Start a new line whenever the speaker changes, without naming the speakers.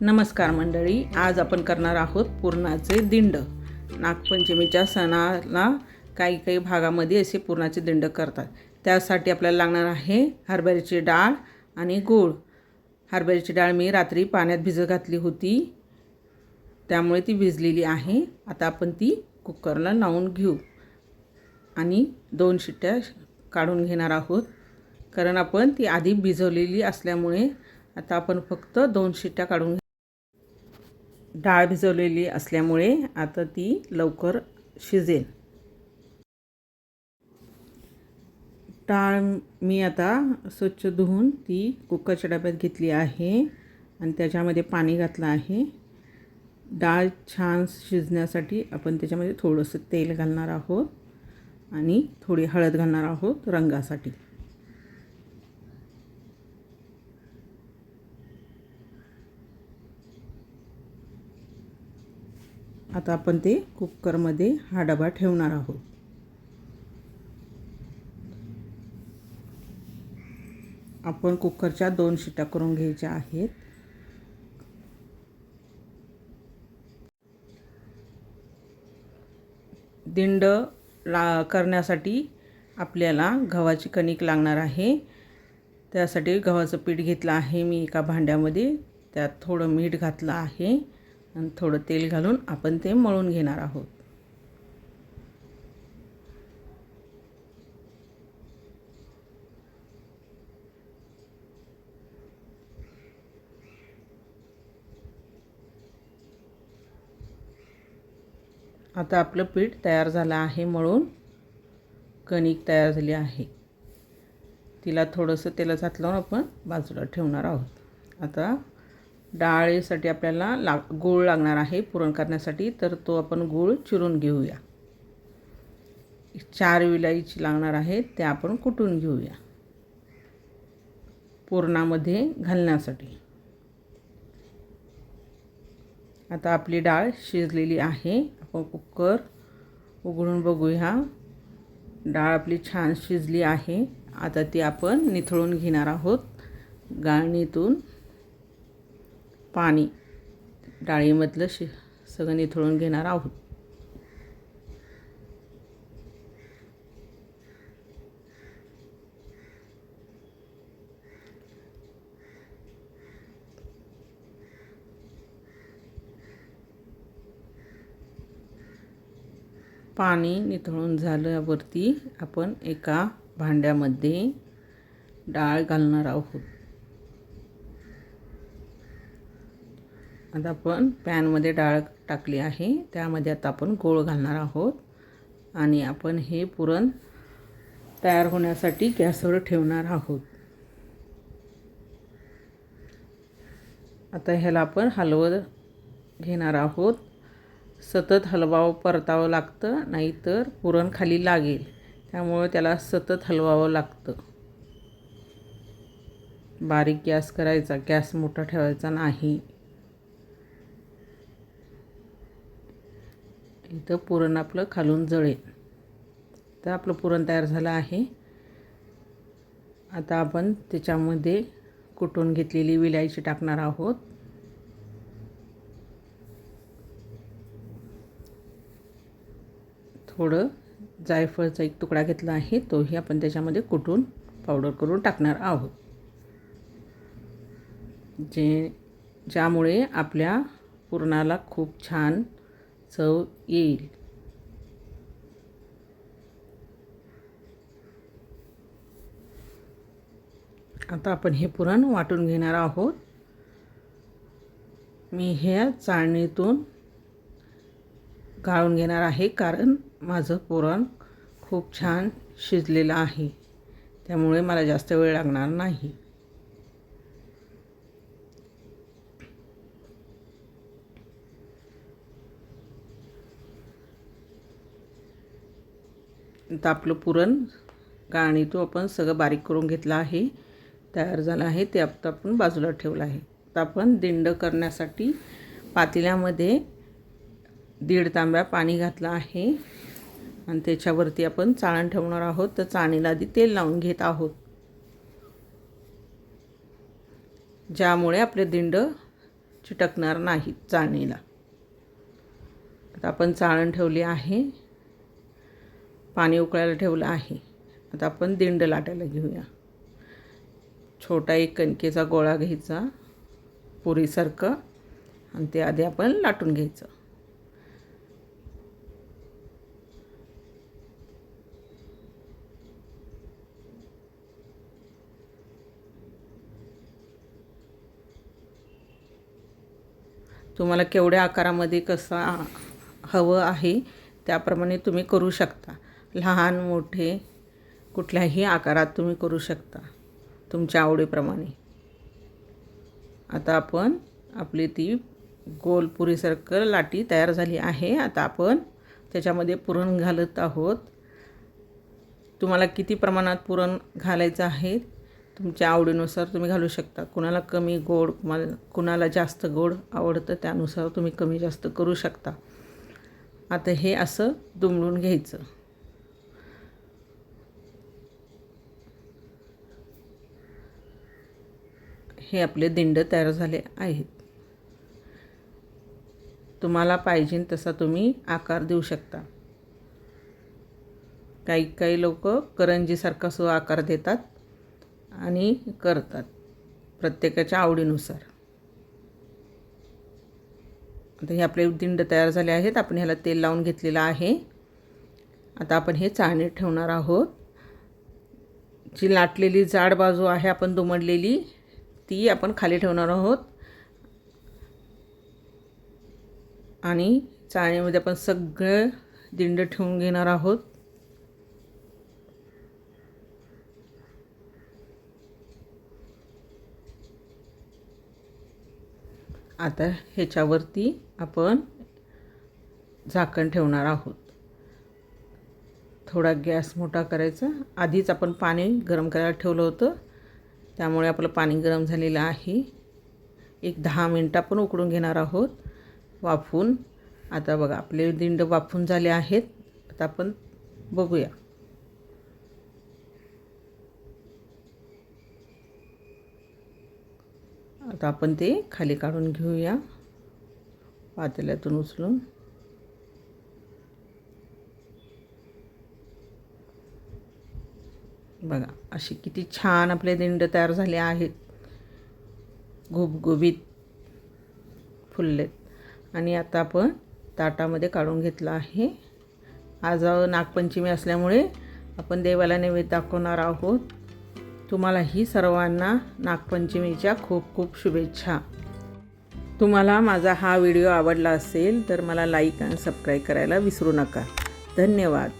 नमस्कार मंडळी आज आपण करणार आहोत पुरणाचे दिंड. नागपंचमीच्या सणाला काही काही भागामध्ये असे पुरणाचे दिंड करतात. त्यासाठी आपल्याला लागणार आहे हरभऱ्याची डाळ आणि गूळ. हरभऱ्याची डाळ मी रात्री पाण्यात भिजत घातली होती. त्यामुळे ती भिजलेली आहे. आता आपण ती कुकरला लावून घेऊ. आणि दोन शिट्ट्या काढून घेणार आहोत. कारण आपण ती आधी भिजवलेली असल्यामुळे आता आपण फक्त दोन शिट्ट्या काढून डाळ भिजवलेली असल्यामुळे आता ती लवकर शिजेल. डाळ मी आता स्वच्छ धुवून ती कुकरच्या डब्यात घेतली आहे आणि त्याच्यामध्ये पाणी घातलं आहे. डाळ छान शिजण्यासाठी आपण त्याच्यामध्ये थोडंसं तेल घालणार आहोत आणि थोडी हळद घालणार आहोत रंगासाठी. आता आपण ते कुकरमध्ये हा डबा ठेवणार आहोत. आपण कुकरच्या दोन शिट्या करून घ्यायच्या आहेत. दिंड ला करण्यासाठी आपल्याला गव्हाची कणिक लागणार आहे. त्यासाठी गव्हाचं पीठ घेतलं आहे मी एका भांड्यामध्ये. त्यात थोडं मीठ घातलं आहे. आणि थोडं तेल घालून आपण ते मळून घेणार आहोत. आता आपलं पीठ तयार झालं आहे मळून. कणिक तयार झाली आहे. तिला थोडंसं तेलात लावून आपण बाजूला ठेवणार आहोत. आता डाळीसाठी आपल्याला ला गूळ लागणार आहे पुरण करण्यासाठी तर तो आपण गूळ चिरून घेऊया. चार विलायची लागणार आहे ते आपण कुटून घेऊया. पुरणामध्ये घालण्यासाठी. आता आपली डाळ शिजलेली आहे. आपण कुकर उघडून बघूया. डाळ आपली छान शिजली आहे. आता ती आपण निथळून घेणार आहोत. गाळणीतून पाणी. डाळीमधलं शि सगळं निथळून घेणार आहोत. पाणी निथळून झाल्यावरती आपण एका भांड्यामध्ये डाळ घालणार आहोत. आता आपण पॅनमध्ये डाळ टाकली आहे. त्यामध्ये आता आपण गोळ घालणार आहोत. आणि आपण हे पुरण तयार होण्यासाठी गॅसवर ठेवणार आहोत. आता ह्याला आपण हलवत घेणार आहोत. सतत हलवावं परतावं लागतं नाहीतर पुरण खाली लागेल. त्यामुळं त्याला सतत हलवावं लागतं. बारीक गॅस करायचा गॅस मोठा ठेवायचा नाही. इथं पुरण आपलं खालून जळेल. तर आपलं पुरण तयार झालं आहे. आता आपण त्याच्यामध्ये कुटून घेतलेली विलायची टाकणार आहोत. थोडं जायफळचा एक तुकडा घेतला आहे. तोही आपण त्याच्यामध्ये कुटून पावडर करून टाकणार आहोत. जे ज्यामुळे आपल्या पुरणाला खूप छान चव येईल. आता आपण हे पुरण वाटून घेणार आहोत. मी ह्या चाळणीतून गाळून घेणार आहे कारण माझं पुरण खूप छान शिजलेलं आहे. त्यामुळे मला जास्त वेळ लागणार नाही. आता आपलं पुरण तो आपण सगळं बारीक करून घेतलं आहे तयार झालं आहे ते आता आपण बाजूला ठेवलं आहे. आता आपण दिंड करण्यासाठी पातेल्यामध्ये दीड तांब्या पाणी घातलं आहे आणि त्याच्यावरती आपण चाळण ठेवणार आहोत. तर चाळणीला आधी तेल लावून घेत आहोत. ज्यामुळे आपले दिंड चिटकणार नाहीत चाळणीला. आता आपण चाळण ठेवली आहे. पाणी उकळायला ठेवलं आहे. आता आपण दिंड लाटायला घेऊया. छोटा एक कणकेचा गोळा घ्यायचा पुरीसारखं आणि ते आधी आपण लाटून घ्यायचं. तुम्हाला केवढ्या आकारामध्ये कसं हवं आहे त्याप्रमाणे तुम्ही करू शकता. लहान मोठे कुठल्याही आकारात तुम्ही करू शकता तुमच्या आवडीप्रमाणे. आता आपण आपली ती गोलपुरीसारखं लाटी तयार झाली आहे. आता आपण त्याच्यामध्ये पुरण घालत आहोत. तुम्हाला किती प्रमाणात पुरण घालायचं आहे तुमच्या आवडीनुसार तुम्ही घालू शकता. कुणाला कमी गोड कुणाला कुणाला जास्त गोड आवडतं त्यानुसार तुम्ही कमी जास्त करू शकता. आता हे असं दुमडून घ्यायचं. हे आपले दिंड तयार झाले आहेत. तुम्हाला पाहिजे तसा तुम्ही आकार देऊ शकता. काही काही लोक करंजीसारखा सुद्धा आकार देतात आणि करतात प्रत्येकाच्या आवडीनुसार. आता हे आपले दिंड तयार झाले आहेत. आपण ह्याला तेल लावून घेतलेलं आहे. आता आपण हे चाळणीत ठेवणार आहोत. जी लाटलेली जाड बाजू आहे आपण दुमडलेली ती आपण खाली ठेवणार आहोत. आणि चाळणीमध्ये आपण सगळं दिंड ठेवून घेणार आहोत. आता ह्याच्यावरती आपण झाकण ठेवणार आहोत. थोडा गॅस मोठा करायचा. आधीच आपण पाणी गरम करायला ठेवलं होतं. त्यामुळे आपलं पाणी गरम झालेलं आहे. एक दहा मिनटं आपण उकडून घेणार आहोत. वाफून. आता बघा आपले दिंड वाफून झाले आहेत. आता आपण बघूया. आता आपण ते खाली काढून घेऊया. पातेल्यातून उचलून. बघा असे किती छान आपले दिंड तयार झाले आहेत. गुबगुबीत फुललेत. आणि आता आपण ताटामध्ये काढून घेतलं आहे. आज नागपंचमी असल्यामुळे आपण देवाला नैवेद्य दाखवणार आहोत. तुम्हालाही सर्वांना नागपंचमीच्या खूप खूप शुभेच्छा. तुम्हाला माझा हा व्हिडिओ आवडला असेल तर मला लाईक आणि सबस्क्राईब करायला विसरू नका. धन्यवाद.